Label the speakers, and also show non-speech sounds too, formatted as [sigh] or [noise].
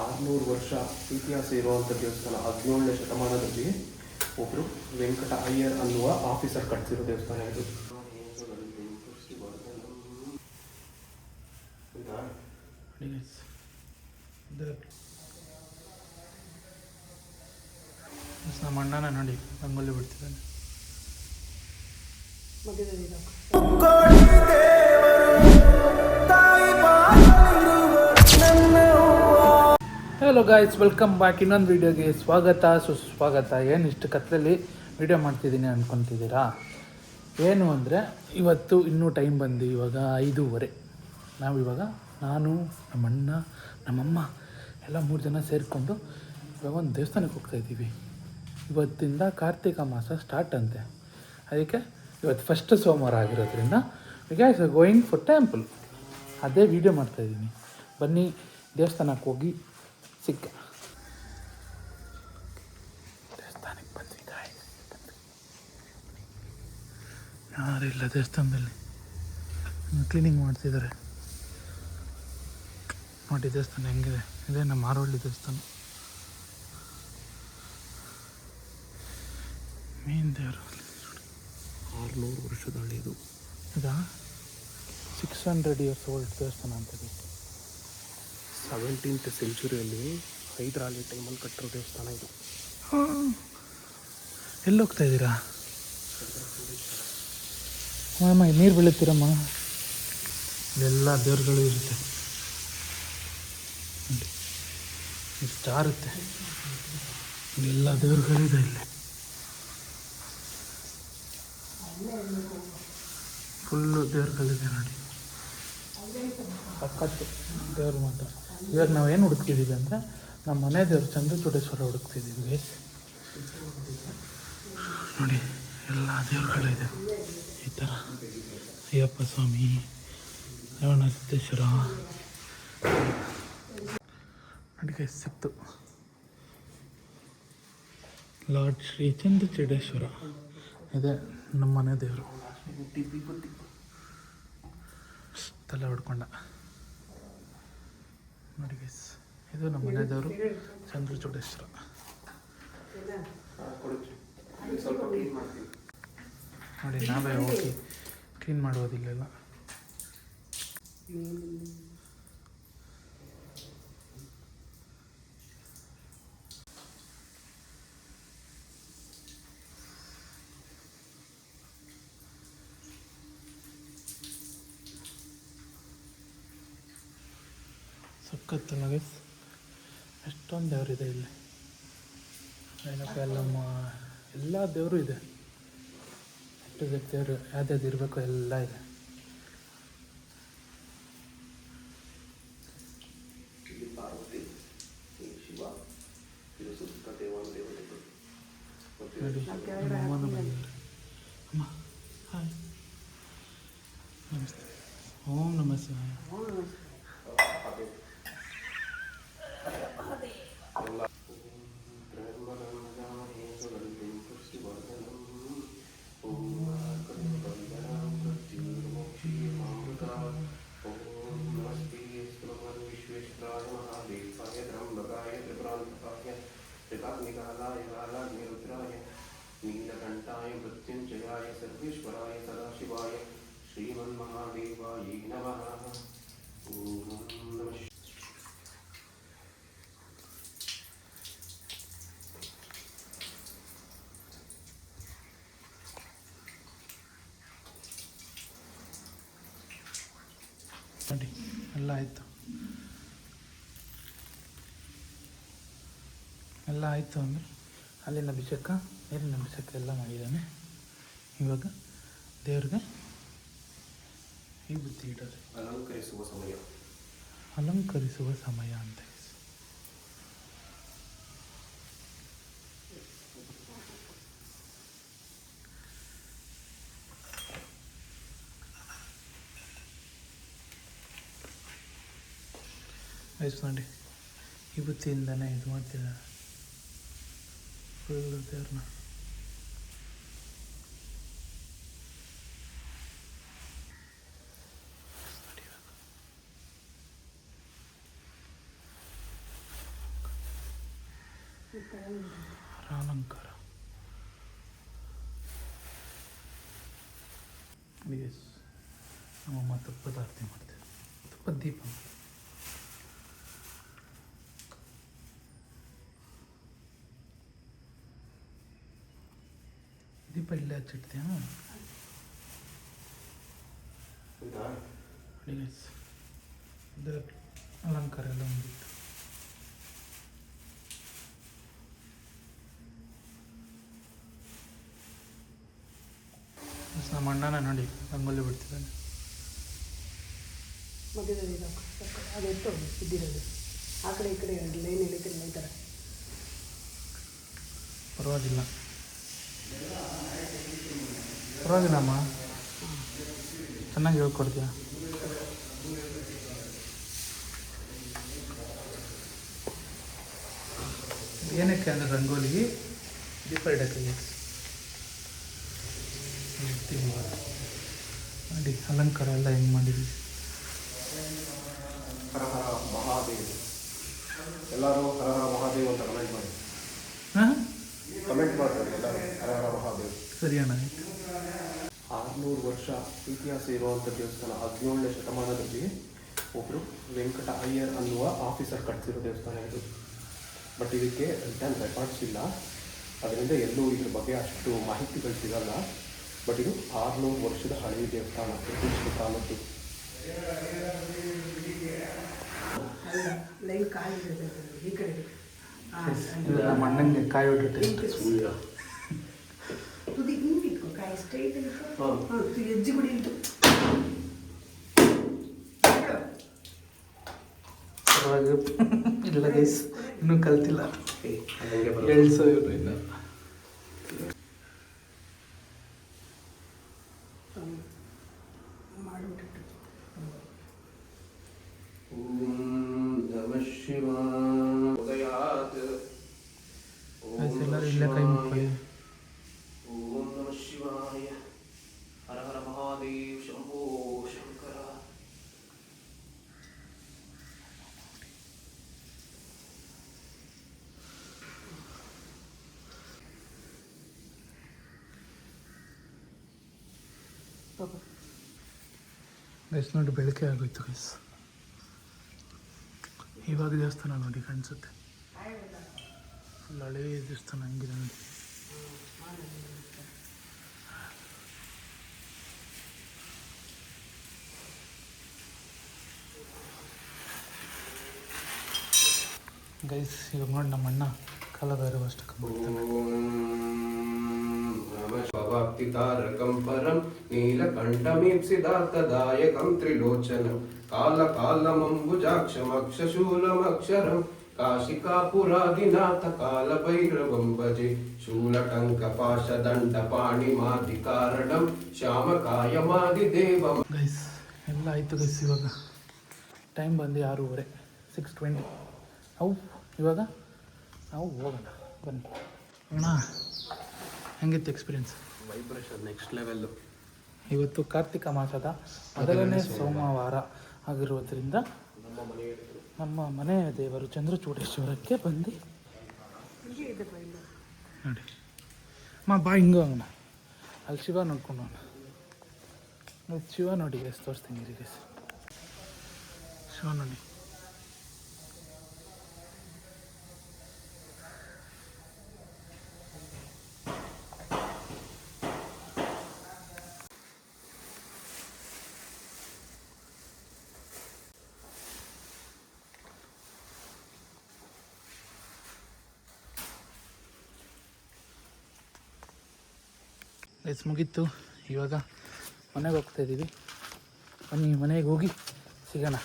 Speaker 1: ಆರುನೂರು ವರ್ಷ ಇತಿಹಾಸ ಇರುವಂಥ ದೇವಸ್ಥಾನ ಹದಿನೇಳನೇ ಶತಮಾನದಲ್ಲಿ ಒಬ್ಬರು ವೆಂಕಟ ಅಯ್ಯರ್ ಅನ್ನುವ ಆಫೀಸರ್ ಕಟ್ಟಿಸಿರೋ ದೇವಸ್ಥಾನ ಇದು.
Speaker 2: ನಮ್ಮ ಅಣ್ಣನ ನೋಡಿ ರಂಗೋಲಿ ಬಿಡ್ತಿದ್ದಾನೆ. ಹಲೋ ಗಾಯ್ಸ್ ವೆಲ್ಕಮ್ ಬ್ಯಾಕ್ ಇನ್ನೊಂದು ವೀಡಿಯೋಗೆ ಸ್ವಾಗತ. ಸುಸ್ವಾಗತ. ಏನು ಇಷ್ಟು ಕತ್ತಲಲ್ಲಿ ವೀಡಿಯೋ ಮಾಡ್ತಿದ್ದೀನಿ ಅಂದ್ಕೊತಿದ್ದೀರಾ ಏನು ಅಂದರೆ, ಇವತ್ತು ಇನ್ನೂ ಟೈಮ್ ಬಂದು ಇವಾಗ ಐದೂವರೆ. ನಾವು ಇವಾಗ ನಾನು, ನಮ್ಮ ಅಣ್ಣ, ನಮ್ಮಮ್ಮ, ಎಲ್ಲ ಮೂರು ಜನ ಸೇರಿಕೊಂಡು ಇವಾಗ ಒಂದು ದೇವಸ್ಥಾನಕ್ಕೆ ಹೋಗ್ತಾ ಇದ್ದೀವಿ. ಇವತ್ತಿಂದ ಕಾರ್ತಿಕ ಮಾಸ ಸ್ಟಾರ್ಟ್ ಅಂತೆ. ಅದಕ್ಕೆ ಇವತ್ತು ಫಸ್ಟ್ ಸೋಮವಾರ ಆಗಿರೋದ್ರಿಂದ ಗ್ಯಾಸ್ ಗೋಯಿಂಗ್ ಫಾರ್ ಟೆಂಪಲ್ ಅದೇ ವೀಡಿಯೋ ಮಾಡ್ತಾಯಿದ್ದೀನಿ ಬನ್ನಿ ದೇವಸ್ಥಾನಕ್ಕೆ ಹೋಗಿ ಸಿಕ್ಕ ದೇವಸ್ಥಾನಕ್ಕೆ ಬಂದ್ವಿ ಯಾರು ಯಾರಿಲ್ಲ ದೇವಸ್ಥಾನದಲ್ಲಿ ಕ್ಲೀನಿಂಗ್ ಮಾಡ್ತಿದ್ದಾರೆ ನೋಡಿ ದೇವಸ್ಥಾನ ಹೆಂಗಿದೆ? ಇದೇ ನಮ್ಮ ಮಾರವಳ್ಳಿ ದೇವಸ್ಥಾನ. ಮೇನ್ ದೇವರು.
Speaker 1: ಆರುನೂರು ವರ್ಷದ ಇದು.
Speaker 2: ಇದಾ? ಸಿಕ್ಸ್ ಹಂಡ್ರೆಡ್ ಇಯರ್ಸ್ ಓಲ್ಡ್ ದೇವಸ್ಥಾನ ಅಂತ
Speaker 1: ಸೆವೆಂಟೀನ್ತ್ ಸೆಂಚುರಿಯಲ್ಲಿ ಹೈದರಾಲಿ ಟೈಮಲ್ಲಿ ಕಟ್ಟಿರೋ ದೇವಸ್ಥಾನ ಇದು.
Speaker 2: ಎಲ್ಲಿ ಹೋಗ್ತಾ ಇದ್ದೀರಾ? ಮಾಮ ನೀರು ಬೀಳುತ್ತೀರಮ್ಮ? ಎಲ್ಲ ದೇವ್ರುಗಳು ಇರುತ್ತೆ. ನೋಡಿ ಇಷ್ಟು ಜಾರುತ್ತೆ. ಎಲ್ಲ ದೇವ್ರುಗಳಿದೆ ಇಲ್ಲಿ ಫುಲ್ಲು ದೇವ್ರುಗಳಿದೆ ನೋಡಿ ಸಖತ್ತು ದೇವ್ರು ಮಾತ್ರ. ಇವಾಗ ನಾವು ಏನು ಹುಡುಕ್ತಿದ್ದೀವಿ ಅಂದರೆ ನಮ್ಮ ಮನೆ ದೇವ್ರು ಚಂದ್ರಚೂಡೇಶ್ವರ ಹುಡುಕ್ತಿದ್ದೀವಿ. ನೋಡಿ, ಎಲ್ಲ ದೇವರುಗಳಿದೆ. ಈ ಥರ ಅಯ್ಯಪ್ಪ ಸ್ವಾಮಿ ರೇವಣ ಸಿದ್ದೇಶ್ವರ ಅಡುಗೆ ಸಿಕ್ತು ಲಾರ್ಡ್ ಶ್ರೀ ಚಂದ್ರಚೂಡೇಶ್ವರ ಇದೆ ನಮ್ಮ ಮನೆ ದೇವರು. ತಲೆ ಹೊಡ್ಕೊಂಡ. ನೋಡಿ ಗೈಸ್ ಇದು ನಮ್ಮ ಮನೆಯವರು ಚಂದ್ರಚೂಡೇಶ್ವರ ನೋಡಿ ನಾವೇ ಹೋಗಿ ಕ್ಲೀನ್ ಮಾಡೋದಿಲ್ಲೆಲ್ಲ ಸಖತ್ತಲ್ಲ ಗೈಸ್ ಎಷ್ಟೊಂದು ದೇವರಿದೆ ಇಲ್ಲಿ. ಏನಪ್ಪ ಎಲ್ಲಮ್ಮ ಎಲ್ಲ ದೇವರು ಇದೆ. ಎಷ್ಟು ದೇವರು ಯಾವ್ದು ಇರಬೇಕು ಎಲ್ಲ ಇದೆ. ನಮಸ್ತೆ. ಓಂ
Speaker 1: ಈ ನೀಲಕಂಠಾಯ ಮೃತ್ಯುಂಜಯಾಯ ಸರ್ವೇಶ್ವರಾಯ ಸದಾಶಿವಾಯ ಶ್ರೀಮನ್ಮಹಾದೇವಾಯ ನಮಃ ಓಂ ನಮಃ
Speaker 2: ನೋಡಿ ಎಲ್ಲ ಆಯಿತು ಎಲ್ಲ ಆಯಿತು ಅಂದರೆ ಅಲ್ಲಿನ ಅಭಿಷೇಕ ನೀರಿನ ಅಭಿಷೇಕ ಎಲ್ಲ ಮಾಡಿದ್ದಾನೆ? ಇವಾಗ ದೇವ್ರಿಗೆ ಈ ಬುದ್ಧಿ ಇಡೋದು.
Speaker 1: ಅಲಂಕರಿಸುವ ಸಮಯ.
Speaker 2: ಅಲಂಕರಿಸುವ ಸಮಯ ಅಂತ ಆಯ್ತು ನೋಡಿ ಈ ಬುತ್ತಿಯಿಂದನೇ ಇದು ಮಾಡ್ತಿದ್ದಾರೆ. ದೇವ್ರನ್ನ. ಅಲಂಕಾರ ಎಸ್ ನಮ್ಮಮ್ಮ ತುಪ್ಪದ ಆರತಿ ಮಾಡ್ತೇವೆ ತುಪ್ಪದ ದೀಪ ದೀಪ ಇಲ್ಲೇ ಹಚ್ಚಿಡ್ತೀಯ ಎಸ್ ಇದರ ಅಲಂಕಾರ ಎಲ್ಲ ಒಂದಿತ್ತು ನಮ್ಮ ಅಣ್ಣನ ನೋಡಿ ರಂಗೋಲಿ ಬಿಡ್ತಿದ್ದಾನೆ.
Speaker 3: ಮಧ್ಯದಲ್ಲಿ ಇದ್ದಿರೋದು ಆ ಕಡೆ ಈ ಕಡೆ ಲೈನ್ ಎಳಿತಿರಲ್ಲ ಈ ಥರ.
Speaker 2: ಪರವಾಗಿಲ್ಲ. ಪರವಾಗಿಲ್ಲಮ್ಮ ಚೆನ್ನಾಗಿ ಹೇಳ್ಕೊಡ್ತೀಯ? ಏನಕ್ಕೆ ಅಂದರೆ ರಂಗೋಲಿ ದೀಪ ಇಡಕ್ಕೆ ನೋಡಿ ಅಲಂಕಾರ ಎಲ್ಲ ಹೆಂಗೆ ಮಾಡಿದ್ವಿ
Speaker 1: ಹರ ಹರ ಮಹಾದೇವ್. ಎಲ್ಲರೂ ಹರ ಹರ ಮಹಾದೇವ್ ಅಂತ ಕಮೆಂಟ್ ಮಾಡಿ.
Speaker 2: ಹಾಂ?
Speaker 1: ಕಮೆಂಟ್ ಮಾಡ್ತಾರೆ ಎಲ್ಲರೂ ಹರ ಹರ ಮಹಾದೇವ್.
Speaker 2: ಸರಿ ಅಣ್ಣ.
Speaker 1: ಆರುನೂರು ವರ್ಷ ಇತಿಹಾಸ ಇರುವಂಥ ದೇವಸ್ಥಾನ ಹದಿನೇಳನೇ ಶತಮಾನದಲ್ಲಿ ಒಬ್ಬರು ವೆಂಕಟ ಅಯ್ಯರ್ ಅನ್ನುವ ಆಫೀಸರ್ ಕಟ್ಟಿಸಿರೋ ದೇವಸ್ಥಾನ ಇದು. ಬಟ್ ಇದಕ್ಕೆ ರಿಟರ್ನ್ ರೆಕಾರ್ಡ್ಸ್ ಇಲ್ಲ. ಅದರಿಂದ ಎಲ್ಲೂ ಇದ್ರ ಬಗ್ಗೆ ಅಷ್ಟು ಮಾಹಿತಿಗಳು ಸಿಗಲ್ಲ. ಬಟ್ ಇದು ಆರುನೂರು ವರ್ಷದ ಹಳೆಯ ದೇವಸ್ಥಾನ ಬ್ರಿಟಿಷ್
Speaker 2: ತಾಲೂಕು ನಮ್ಮ ಅಣ್ಣಂಗೆ ಕಾಯಿ ಹೊಟ್ಟೆ
Speaker 3: ತುದಿ ಹಿಂಗೆ ಇಟ್ಕೋ. ಕಾಯಿ ಸ್ಟ್ರೈಟ್ ಹೆಜ್ಜೆ ಗುಡಿ ಇಟ್ಟು [laughs]
Speaker 2: ಇಲ್ಲ ಗೈಸ್ ಇನ್ನೂ ಕಲ್ತಿಲ್ಲ. ಎಳ್ಸೋ ಇವ್ರು. ಇನ್ನು
Speaker 3: ಮಾಡಿಬಿಟ್ಟು
Speaker 2: ಗೈಸ್ ಎಲ್ಲರೂ ಇಲ್ಲೇ ಕೈ ಮುಕ್ಕೊಳ್ಳಿ
Speaker 1: ಓಂ ನಮಃ ಶಿವಾಯ ಹರ ಹರ ಮಹಾದೇವ್ ಶಂಭೋ ಶಂಕರ
Speaker 2: ಗೈಸ್ ನೋಡಿ ಬೆಳಕೆ ಆಗೋಯ್ತು ಗೈಸ್ ಇವಾಗ ದೇವಸ್ಥಾನ ನೋಡಿ ಕಾಣಿಸುತ್ತೆ. ಫುಲ್ ಹಳೇ ದೇವಸ್ಥಾನ ಹಂಗಿದೆ ನೋಡಿ. ಗೈಸ್ ಇವಾಗ ನೋಡಿ ನಮ್ಮ ಅಣ್ಣ ಕಾಲ ಬೇರೆ ಅಷ್ಟಕ್ಕೆ
Speaker 1: भवाप्तितारकं परं नीलकण्ठमीप्सिदार्थदायकं त्रिलोचनं कालकालमम्बुजाक्षमक्षशूलमक्षरं काशिकापुरादिनाथ कालभैरवं भजे शूलटङ्कपाशदण्डपाणिमादिकारणं श्यामकायमादिदेवम्
Speaker 2: ಗೈಸ್ ಎಲ್ಲ ಆಯಿತು ಗೈಸ್ ಇವಾಗ ಟೈಮ್ ಬಂದು ಆರೂವರೆ ಸಿಕ್ಸ್ ಟ್ವೆಂಟಿ ಅವು ಇವಾಗ ನಾವು ಹೋಗೋಣ ಬನ್ನಿ. ಅಣ್ಣ ಹೆಂಗಿತ್ತು ಎಕ್ಸ್ಪೀರಿಯನ್ಸ್
Speaker 1: ವೈಬ್ರೇಷನ್ ನೆಕ್ಸ್ಟ್ ಲೆವೆಲ್ಲು
Speaker 2: ಇವತ್ತು ಕಾರ್ತಿಕ ಮಾಸದ ಮೊದಲನೇ ಸೋಮವಾರ. ಆಗಿರುವುದರಿಂದ
Speaker 1: ನಮ್ಮ
Speaker 2: ಮನೆಯ ದೇವರು ಚಂದ್ರಚೂಡೇಶ್ವರಕ್ಕೆ ಬಂದು ನೋಡಿ. ಅಮ್ಮ ಬಾ ಹಿಂಗೋ ಅಣ್ಣ. ಅಲ್ಲಿ ಶಿವ ನೋಡ್ಕೊಂಡು ಹೋಗೋಣ. ನೋಡಿ ಶಿವ ನೋಡಿ ಎಸ್ ತೋರಿಸ್ತೀನಿ ರೀ ಗೈಸ್ ಶಿವ ನೋಡಿ. ಗೈಸ್ ಮುಗೀತು. ಇವಾಗ ಮನೆಗೆ ಹೋಗ್ತಾ ಇದ್ದೀವಿ. ಬನ್ನಿ ಮನೆಗೆ ಹೋಗಿ ಸಿಗೋಣ.